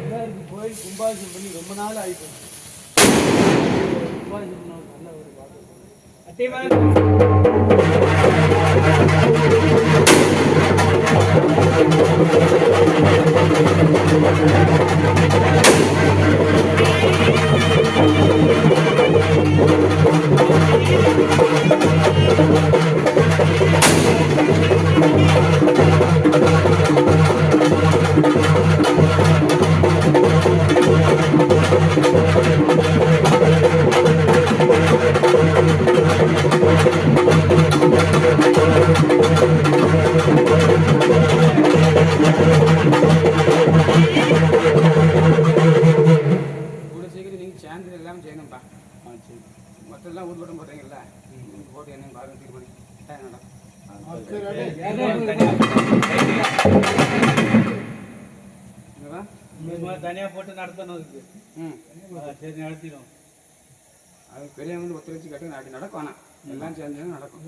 எல்லாருக்கும் போய் பண்ணி ரொம்ப நாள் ஆகிப்போச்சு நல்ல ஒரு பாட்டு. எல்லாம் ஊர்வட்டம் போடுறீங்கல்ல நீங்கள் போட்டு என்ன பாருங்க தீர்மானி என்னடா என்னவா தனியா போட்டு நடத்தணும் ஆ, சரி நடத்திடும் அது பெரியவங்க ஒத்துழைச்சி கட்டி நாட்டி நடக்கும் ஆனால் எல்லாம் சேர்ந்து நடக்கும்.